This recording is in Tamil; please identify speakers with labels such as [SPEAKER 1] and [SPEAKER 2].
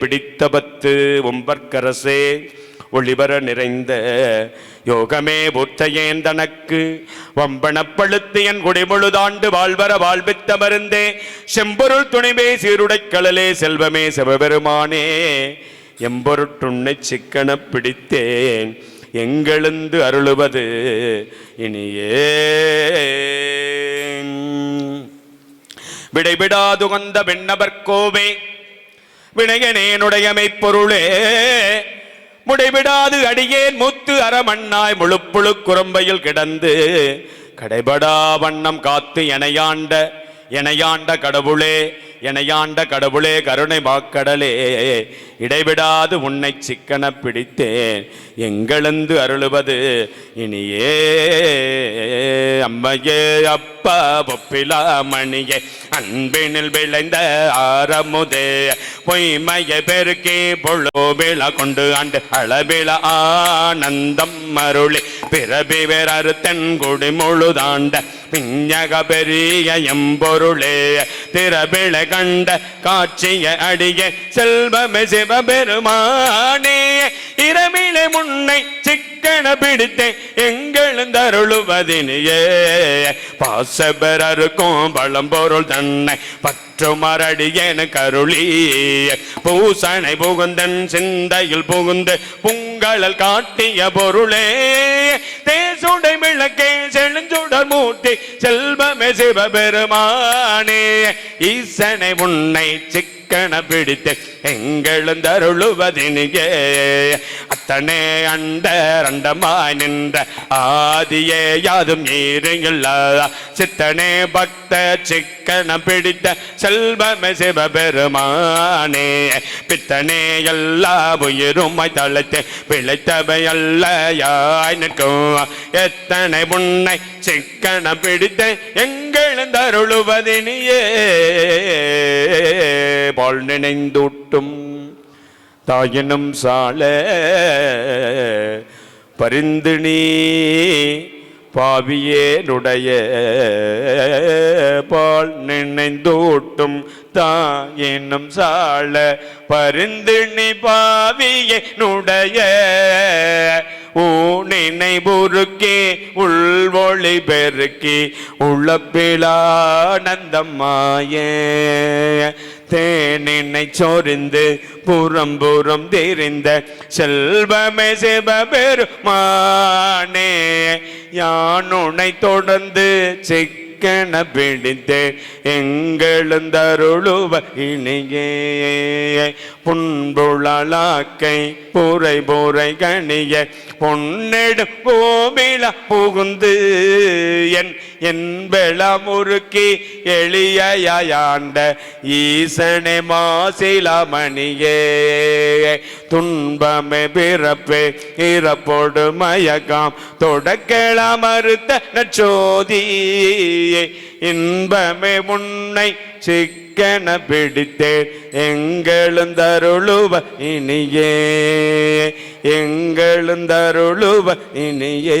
[SPEAKER 1] பிடித்தபத்து ஒம்பற்கரசே ஒளிவர நிறைந்த யோகமே புத்தையேன் தனக்கு வம்பனப்பழுத்து என் குடிமுழுதாண்டு வாழ்வர வாழ்வித்த மருந்தே செம்பொருள் துணிவே சீருடைக் கழலே செல்வமே சிவபெருமானே. எம்பொருட்டுண்ணை சிக்கன பிடித்தேன் எங்கெழுந்து அருளுவது இனியே விடைவிடாதுகந்த வந்த விண்ணவர்கோவே வினயனேனுடைய மெய்ப்பொருளே. முடைவிடாது அடியேன் முத்து அறமண்ணாய் முழுப்புழு குரம்பையில் கிடந்து. கடைபடா வண்ணம் காத்து எனையாண்ட எனையாண்ட கடவுளே. எனையாண்ட கடவுளே கருணை வாக்கடலே இடைவிடாது உன்னை சிக்கன பிடித்தேன். எங்களந்து அருளுவது? இனியே அம்மையே அப்பா பொப்பிலா மணியே அன்பினில் விளைந்த ஆரமுதே. பொய்மைய பெருக்கி பொழு விழா கொண்டு ஆண்டு அளவிழ ஆனந்தம் மருளி பிறவி குடி முழுதாண்ட முழுதாண்ட பிஞ்சக பெரிய எம்பொருளே திறபிள கண்ட காட்சிய அடிய செல்வமே சிவபெருமானே. இரவிலே முன்னை சிக்கன பிடித்தே எங்களும் தருளுவதினியே பாசபெறருக்கும் பழம்பொருள் தன்னை பற்றுமரடியேன கருளி. பூசனை புகுந்தன் சிந்தையில் புகுந்து புங்களல் காட்டிய பொருளே. தேசுடை விளக்கே மூர்த்தி செல்வமே சிவபெருமானே ஈசனை உன்னை சிக்கன பிடித்து எங்களும் தருளுவதினியே அத்தனே அண்ட ரண்டமாய் நின்ற ஆதியே யாதும் நீருங்கள சித்தனே பக்த சிக்கன பிடித்த செல்வமே சிவபெருமானே பித்தனே எல்லா உயிருமாய் தளத்தை பிழைத்தவை அல்ல யாய் நிற்கும். எத்தனை உன்னை சிக்கன பிடித்த எங்களும் தருளுவதினியே பால் நினைந்தூட்டும் தாயினும் சால பரிந்து நீ பாவியேனுடைய. பால் நினைந்தூட்டும் தாயினும் சால பரிந்து நீ பாவியனுடைய. ஊனினை புருக்கி உள்வொளி பெருக்கி உள்ளப்பிலானந்தம்மாயே. தேனினை சொரிந்து புறம் புறம் தெரிந்த செல்வமே சிவபெருமானே. யானுனை தொடர்ந்து சிக்கன பிடித்து எங்களுந்தருளுவ இனியே. புன்புழலாக்கை புரை புரை கணிய பொன்னெடு கோவில புகுந்து என் என்பள முறுக்கி எளியாண்ட ஈசனே மாசிலமணியே. துன்பமே பிறப்பே இறப்போடு மயக்காம் தொடக்கள மறுத்த நச்சோதியே இன்பமே முன்னை சிக்கன பிடித்தேன். எங்களும் தருளுவ இனியே. எங்களும் தருளுவ இனியே.